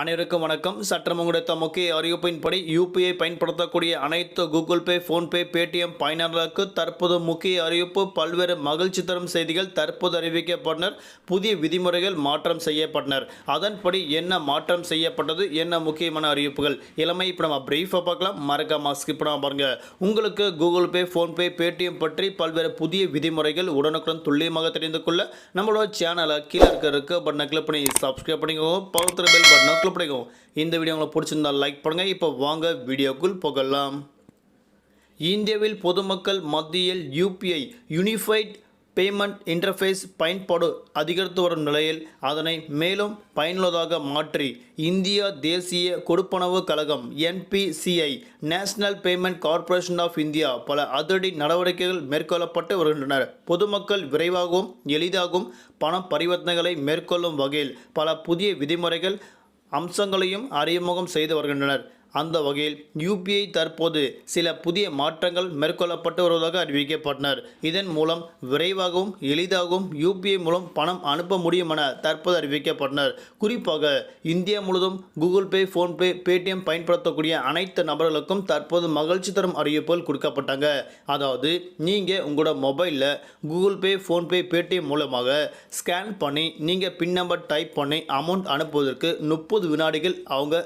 அனைவருக்கும் வணக்கம். சற்றம் உங்களுடைய முக்கிய அறிவிப்பின்படி யூபிஐ பயன்படுத்தக்கூடிய அனைத்து கூகுள் பே ஃபோன்பே பேடிஎம் பயனர்களுக்கு தற்போது முக்கிய அறிவிப்பு பல்வேறு மகிழ்ச்சி தரும் செய்திகள் தற்போது அறிவிக்கப்பட்டனர். புதிய விதிமுறைகள் மாற்றம் செய்யப்பட்டனர். அதன்படி என்ன மாற்றம் செய்யப்பட்டது? என்ன முக்கியமான அறிவிப்புகள்? இளமை இப்போ நம்ம பிரீஃபாக பார்க்கலாம். மறக்காம ஸ்கிப் பண்ணாம பாருங்கள் உங்களுக்கு கூகுள் பே ஃபோன்பே பேடிஎம் பற்றி பல்வேறு புதிய விதிமுறைகள் உடனுக்குடன் துல்லியமாக தெரிந்து கொள்ள நம்மளோட சேனலை கீழே இருக்க இருக்க பட்டனை கிளிக் பண்ணி சப்ஸ்கிரைப் பண்ணிக்கோங்க. பக்கத்தில் பெல் பட்டனை கிளிக் இந்த வீடியோ உங்களுக்கு பிடிச்சிருந்தா லைக் பண்ணுங்கள் இப்போ வாங்க வீடியோக்குள் போகலாம். இந்தியாவில் பொதுமக்கள் மத்தியில் யூபிஐ யூனிஃபைட் பேமெண்ட் இன்டர்ஃபேஸ் பயன்பாடு அதிகரித்து வரும் நிலையில் அதனை மேலும் பயனுள்ளதாக மாற்றி இந்தியா தேசிய கொடுப்பனவு கழகம் NPCI national payment corporation of India பல அதிரடி நடவடிக்கைகள் மேற்கொள்ளப்பட்டு வருகின்றன பொதுமக்கள் விரைவாகவும் எளிதாகவும் பண பரிவர்த்தனைகளை மேற்கொள்ளும் வகையில் பல புதிய விதிமுறைகள் அம்சங்களையும் அறிமுகம் செய்து வருகின்றனர். அந்த வகையில் யூபிஐ தற்போது சில புதிய மாற்றங்கள் மேற்கொள்ளப்பட்டு வருவதாக அறிவிக்கப்பட்டனர். இதன் மூலம் விரைவாகவும் எளிதாகவும் யூபிஐ மூலம் பணம் அனுப்ப முடியும் என தற்போது அறிவிக்கப்பட்டனர். குறிப்பாக இந்தியா முழுவதும் கூகுள் பே ஃபோன்பே பேடிஎம் பயன்படுத்தக்கூடிய அனைத்து நபர்களுக்கும் தற்போது மகிழ்ச்சி தரும் அறிவிப்புகள் கொடுக்கப்பட்டாங்க. அதாவது நீங்கள் உங்களோட மொபைலில் கூகுள் பே ஃபோன்பே பேடிஎம் மூலமாக ஸ்கேன் பண்ணி நீங்கள் பின் நம்பர் டைப் பண்ணி அமௌண்ட் அனுப்புவதற்கு முப்பது வினாடிகள் அவங்க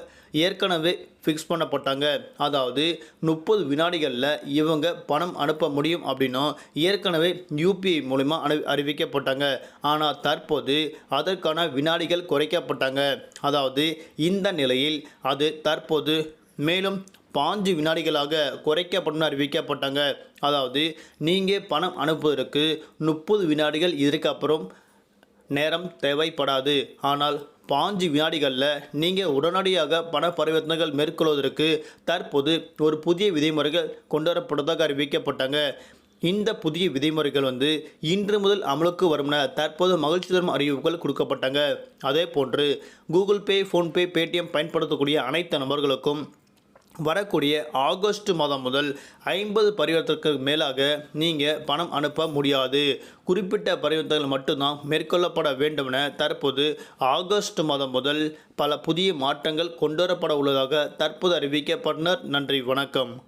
ஏற்கனவே ஃபிக்ஸ் பண்ணப்பட்டாங்க. அதாவது முப்பது வினாடிகளில் இவங்க பணம் அனுப்ப முடியும் அப்படின்னும் ஏற்கனவே யூபிஐ மூலிமா அனு அறிவிக்கப்பட்டாங்க. ஆனால் தற்போது அதற்கான வினாடிகள் குறைக்கப்பட்டாங்க. அதாவது இந்த நிலையில் அது தற்போது மேலும் பாஞ்சு வினாடிகளாக குறைக்கப்படும் அறிவிக்கப்பட்டாங்க. அதாவது நீங்கள் பணம் அனுப்புவதற்கு முப்பது வினாடிகள் இதற்கப்புறம் நேரம் தேவைப்படாது. ஆனால் பாஞ்சு வினாடிகளில் நீங்கள் உடனடியாக பண பரிவர்த்தனைகள் மேற்கொள்வதற்கு தற்போது ஒரு புதிய விதிமுறைகள் கொண்டு வரப்பட்டதாக அறிவிக்கப்பட்டாங்க. இந்த புதிய விதிமுறைகள் வந்து இன்று முதல் அமலுக்கு வரும் என தற்போது மகிழ்ச்சி தரும் அறிவிப்புகள் கொடுக்கப்பட்டாங்க. அதே போன்று கூகுள் பே ஃபோன்பே பேடிஎம் பயன்படுத்தக்கூடிய அனைத்து நபர்களுக்கும் வரக்கூடிய ஆகஸ்ட் மாதம் முதல் ஐம்பது பரிவர்த்தனைக்கு மேலாக நீங்கள் பணம் அனுப்ப முடியாது. குறிப்பிட்ட பரிவர்த்தனைகள் மட்டும்தான் மேற்கொள்ளப்பட வேண்டும் என தற்போது ஆகஸ்ட் மாதம் முதல் பல புதிய மாற்றங்கள் கொண்டுவரப்பட உள்ளதாக தற்போது அறிவிக்கப்பட்டனர். நன்றி வணக்கம்.